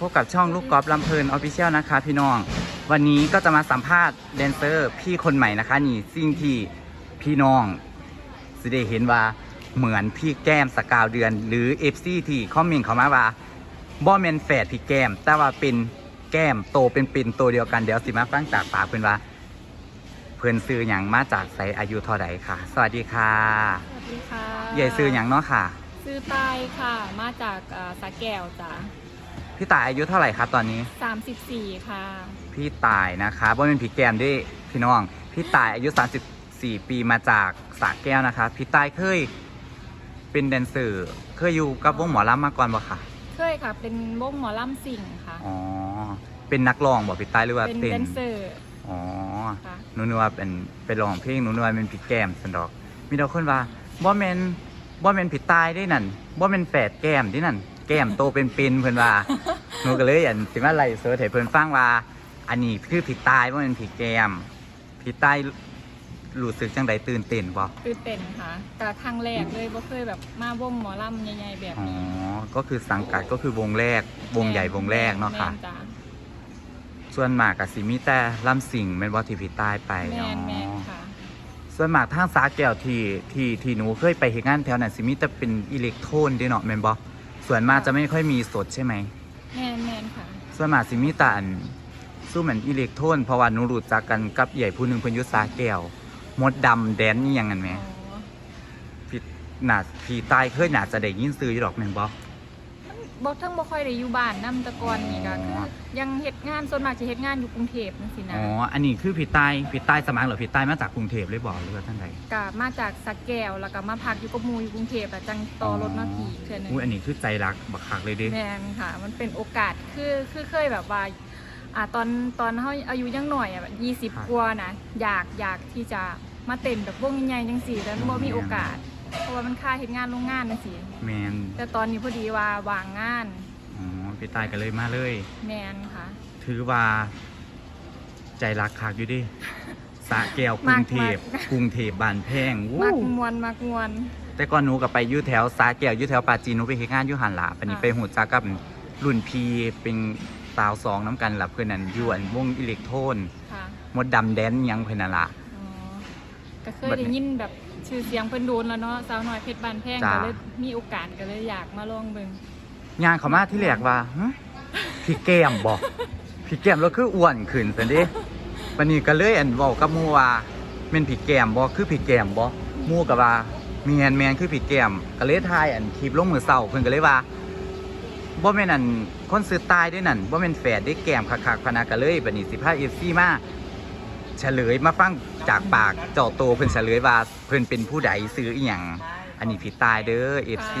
พบกับช่องลูกกอล์ฟลำเพลินออฟฟิเชียลนะคะพี่น้อง วันนี้ก็จะมาสัมภาษณ์แดนเซอร์พี่คนใหม่นะคะ นี่สิ่งที่พี่น้องสิได้เห็นว่าเหมือนพี่แก้มสกาวเดือน หรือเอฟซีที่คอมเมนต์เขามาว่าบอแมนแฝดพี่แก้ม แต่ว่าเป็นแก้มโตเป็นปินตัวเดียวกันเดี๋ยวสิมาฟังจากปากเพื่อนว่า เพื่อนซื้ออย่างมาจากไสอายุเท่าไหร่ค่ะ สวัสดีค่ะสวัสดีค่ะใหญ่ซื้ออย่างเนาะค่ะ ซื้อใต้ค่ะ มาจากเอ่อสาแก้วจ้ะ พี่ตายอายุเท่าไหร่ครับตอนนี้ 34 ค่ะ พี่ตายนะคะบ่เป็นผีแกมด้วยพี่น้อง พี่ตายอายุ 34 ปีมาจากสระแก้วนะคะพี่ตายเคยเป็นแดนเซอร์เคยอยู่กับวงหมอลำมาก่อนบ่ค่ะ เคยค่ะ เป็นวงหมอลำสิงค่ะ อ๋อ เป็นนักร้องบ่พี่ตายหรือว่าเป็นเต้นแดนเซอร์ อ๋อค่ะ หนูนึกว่าเป็นเป็นร้องเพลงหนูนึกว่าเป็นผีแกมสันดอก มีแต่คนว่าบ่แม่นบ่แม่นผีตายได้นั่นบ่แม่นแฝดแก้มที่นั่น แก้มโตเป็นปินเพิ่นว่าหนูก็เลยอันสิมาไล่เสิร์ชให้เพิ่นฟังว่า อันนี้คือผีตายบ่แม่นผีแก้มผีตายรู้สึกจังใดตื่นเต้นบ่ตื่นเต้นค่ะแต่ครั้งแรกเลยบ่เคยแบบมาวงหมอลำใหญ่ๆแบบอ๋อนี้ก็คือสังกัดก็คือวงแรกวงใหญ่วงแรกเนาะค่ะ แม่จ้ะส่วนมากก็สิมีแต่ลำสิ่งแม่นบ่ที่ผีตายไปแมเนาะนแมนค่ะ ส่วนมากทางสาแก้วที่ที่ที่หนูเคยไปเฮ็ดงานแถวนั้นสิมีแต่เป็นอิเล็กโทรนเด้เนาะแม่นบ่ ส่วนมากจะไม่ค่อยมีสดใช่ไหม แมนแมนค่ะ ส่วนมากสิมีแต่อันสู้เหมือนอิเล็กโทรนเพราะว่าหนูรู้จักกันกับใหญ่ผู้หนึงเพิ่นอยู่สาแก้วมดดำแดนนี่ยังกันแหมอ๋อ พี่น่าพี่ตายเคยน่าจะได้ยินซื้ออยู่ดอกแม่นบ่ บ่ทั้งบ่ค่อยได้อยู่บ้านนำแตะกอนนี่ก็อ๋คืออ ยังเฮ็ดงานส่วนมากจะเฮ็ดงานอยู่กรุงเทพจังซี่นะอ๋อ อันนี้คือพี่ตายพี่ตายสมัครเหรอพี่ตายมาจากกรุงเทพเลยบอกหรือว่าท่านใดก็มาจากสักแก้วแล้วก็มาพักอยู่กับหมูอยู่กรุงเทพแล้วจังต่อรถมาผีเทื่อหนึง อุ้ยอันนี้คือใจรักบักคักเลยเดิแมนค่ะ มันเป็นโอกาส คือคือเคยแบบว่าอ่าตอนตอนเขาอายุยังหน่อยอะแบบยี่สิบกว่านะ อยากอยากที่จะมาเต้นแบบวงใหญ่ๆจังสี่แต่บ่มีโอกาส เพราะว่ามันค่าเฮ็ดงานโรงงานจังสี่แมนแต่ตอนนี้พอดีว่าวางงานอ๋อพี่ตายก็เลยมาเลย แมนค่ะ ถือว่า ใจรักคักอยู่เดิสระแก้วกรุงเทพมากกรุงเทพบานแพงวู้มักมวนมักมวนแต่ก่อนหนูกับไปอยู่แถวสาแก้วอยู่แถวปราจีนหนูไปเฮ็ดงานอยู่หันหลาปานนี้ค่ะไปหูจักกับรุ่นพีเป็นสาวสองน้ำกันล่ะเพื่อนนั่นอยู่อันวงอิเล็กโทรนค่ะมดดำแดนหยังเพื่อนนั่นล่ะอ๋อ ก็เคยได้ยินแบบชื่อเสียงเพิ่นโดนแล้วเนาะสาวน้อยเพชรบานแพงจ้าก็เลยมีโอกาสก็เลยอยากมาลองเบิ่งย่างเขามาที่แรกว่าหึพี่แก้มบอกพี่แก้มแล้วคืออ้วนขึ้นสันเดิวันนี้ก็เลยอันบอกกับหมูว่าแม่นพี่แก้มบอกคือพี่แก้มบอกหมูกับว่ามีแมนแมนคือพี่แก้มก็เลยทายอันคลิปลงมือเศร้าเพิ่นก็เลยว่าบ่แม่นอันคนซื้อตายด้วยนั่นบ่แม่นแฝดได้แก้มคักๆพะนาก็เลยบัดนี้สิพา FC มา เฉลยมาฟังจากปากเจ้าโตเพิ่นเฉลยว่าเพิ่นเป็นผู้ใดซื้ออีหยังอันนี้พี่ตายเด้อ FC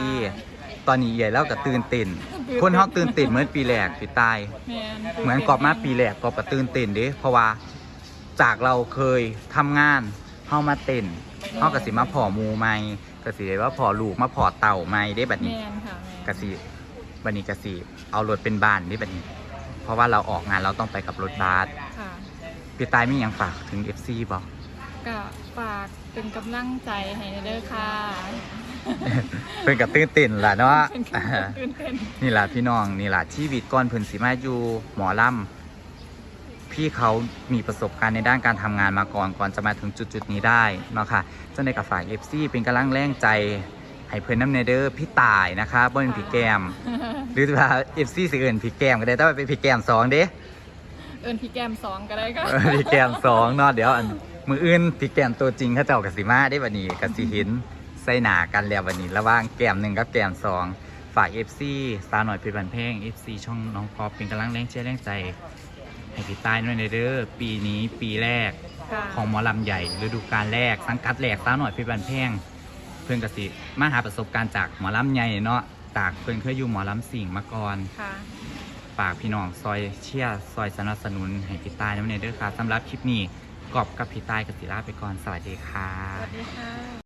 ตอนนี้ใหญ่แล้วก็ตื่นเต้นคนเฮาตื่นเต้นเหมือนปีแรกปีตาย แม่นเหมือนกอบมาปีแรกกอบก็ตื่นเต้นเด้เพราะว่าจากเราเคยทำงานเฮามาเต้นเฮาก็สิมาพอหมูใหม่ก็สิได้ว่าพอลูกมาพอเต่าใหม่ได้บัดนี้แม่นค่ะแม่นก็สิบัดนี้ก็สิเอารถเป็นบ้านได้บัดนี้ เพราะว่าเราออกงานเราต้องไปกับรถบัส ค่ะปีตายมีหยังฝากถึง FC บ่ก็ฝากเป็นกำลังใจให้เด้อค่ะ เพิ่นก็ตื่นเต้นล่ะเนาะเป็นกำลังตื่นเต้น นี่ล่ะพี่น้องนี่ล่ะชีวิตก่อนเพิ่นสิมาอยู่หมอลำพี่เขามีประสบการณ์ในด้านการทำงานมาก่อนก่อนจะมาถึงจุดๆนี้ได้เนาะค่ะจังได้กับฝาก FC เป็นกำลังแรงใจให้เพิ่นน้ำเนเดอร์พี่ตายนะคะบ่เป็นพี่แก้ม หรือว่า FC สิเอิ้นพี่แก้มก็ได้แต่ว่าเป็นพี่แก้มสองเด้เอิญพี่แก้มสองก็ได้ก็เออพี่แก้มสองเนาะเดี๋ยวอันมืออื่นพี่แก้มตัวจริงเขาเจ้ากับสิมาได้บัดนี้กับสิเห็นใส่หนากันแล้วบัดนี้ระหว่างแก้มหนึ่งกับแก้มสองฝาก FC สาวหน่อยเพชรบันเพง FC ช่องน้องพอปเป็นกำลังแรงเชียร์แรงใจ ให้พี่ตายด้วยในเด้อปีนี้ปีแรก ค่ะของหมอลำใหญ่ฤดูกาลแรกสังกัดแรกสาวหน่อยเพชรบันเพงเพื่อนกสิมาหาประสบการณ์จากหมอลำใหญ่เนาะจากเพื่อนเคยอยู่หมอลำสิ่งมาก่อนค่ะ ฝากพี่น้องซอยเชียร์ซอยสนับสนุนให้พี่ตายน้ำเนยเด้อครับสำหรับคลิปนี้กอบกับพี่ตายกับศิลาไปก่อนสวัสดีค่ะ สวัสดีค่ะ